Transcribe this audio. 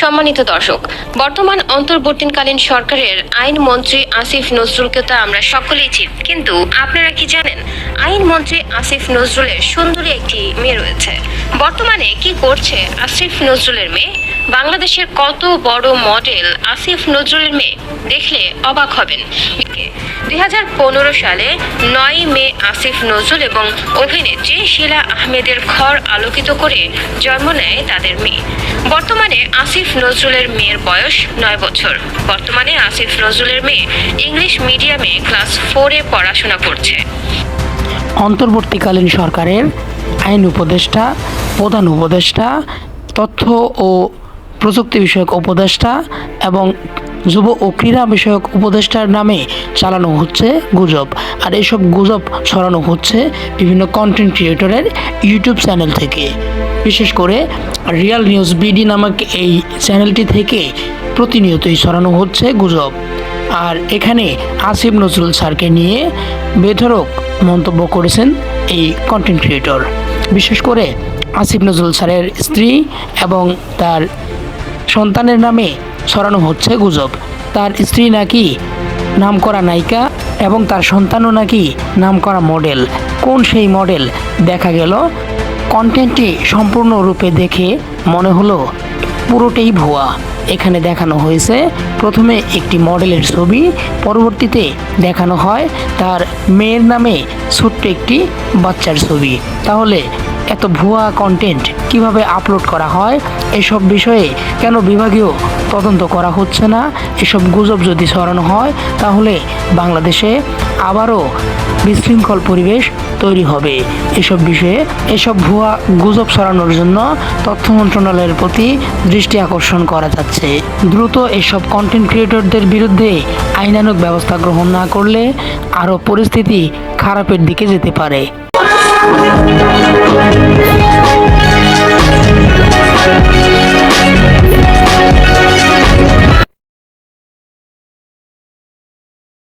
সম্মানিত দর্শক, বর্তমান অন্তর্বর্তীকালীন সরকারের আইন মন্ত্রী আসিফ নজরুলকে তো আমরা সকলেই চিনি। কিন্তু আপনারা কি জানেন, আইন মন্ত্রী আসিফ নজরুলের সুন্দরী একটি মেয়ে রয়েছে। বর্তমানে কি করছে আসিফ নজরুলের মেয়ে? বাংলাদেশের কত বড় মডেল আসিফ নজরুলের মেয়ে? দেখলে অবাক হবেন। দুই হাজার পনেরো সালে নয় মে আসিফ নজরুল এবং অভিনেত্রী শিলা আহমেদের ঘর আলোকিত করে জন্ম নেয় তাদের মেয়ে। বর্তমানে আসিফ নজরুলের মেয়ের বয়স নয় বছর। বর্তমানে আসিফ নজরুলের মেয়ে ইংলিশ মিডিয়ামে ক্লাস ফোরে পড়াশোনা করছে। অন্তর্বর্তীকালীন সরকারের আইন উপদেষ্টা প্রধান উপদেষ্টা, তথ্য ও প্রযুক্তি বিষয়ক উপদেষ্টা এবং যুব ও ক্রীড়া বিষয়ক উপদেষ্টার নামে চালানো হচ্ছে গুজব। আর এইসব গুজব ছড়ানো হচ্ছে বিভিন্ন কন্টেন্ট ক্রিয়েটরের ইউটিউব চ্যানেল থেকে। বিশেষ করে রিয়াল নিউজ বিডি নামক এই চ্যানেলটি থেকে প্রতিনিয়তই ছড়ানো হচ্ছে গুজব। আর এখানে আসিফ নজরুল স্যারকে নিয়ে বেধরক মন্তব্য করেছেন এই কন্টেন্ট ক্রিয়েটর বিশেষ করে আসিফ নজরুল স্যারের স্ত্রী এবং তার সন্তানের নামে ছড়ানো হচ্ছে গুজব। তার স্ত্রী নাকি নামকরা নায়িকা এবং তার সন্তানও নাকি নামকরা মডেল। কোন সেই মডেল দেখা গেল? কন্টেন্টটি সম্পূর্ণরূপে দেখে মনে হলো পুরোটাই ভুয়া। এখানে দেখানো হয়েছে, প্রথমে একটি মডেলের ছবি, পরবর্তীতে দেখানো হয় তার মেয়ের নামে ছোট্ট একটি বাচ্চার ছবি। তাহলে এত ভুয়া কন্টেন্ট কীভাবে আপলোড করা হয়? এসব বিষয়ে কেন বিভাগীয় তদন্ত করা হচ্ছে না? এসব গুজব যদি ছড়ানো হয়, তাহলে বাংলাদেশে আবারও বিশৃঙ্খল পরিবেশ তৈরি হবে। এসব বিষয়ে, এসব ভুয়া গুজব ছড়ানোর জন্য তথ্য মন্ত্রণালয়ের প্রতি দৃষ্টি আকর্ষণ করা যাচ্ছে। দ্রুত এসব কন্টেন্ট ক্রিয়েটরদের বিরুদ্ধে আইনানুগ ব্যবস্থা গ্রহণ না করলে আরও পরিস্থিতি খারাপের দিকে যেতে পারে। Thank you.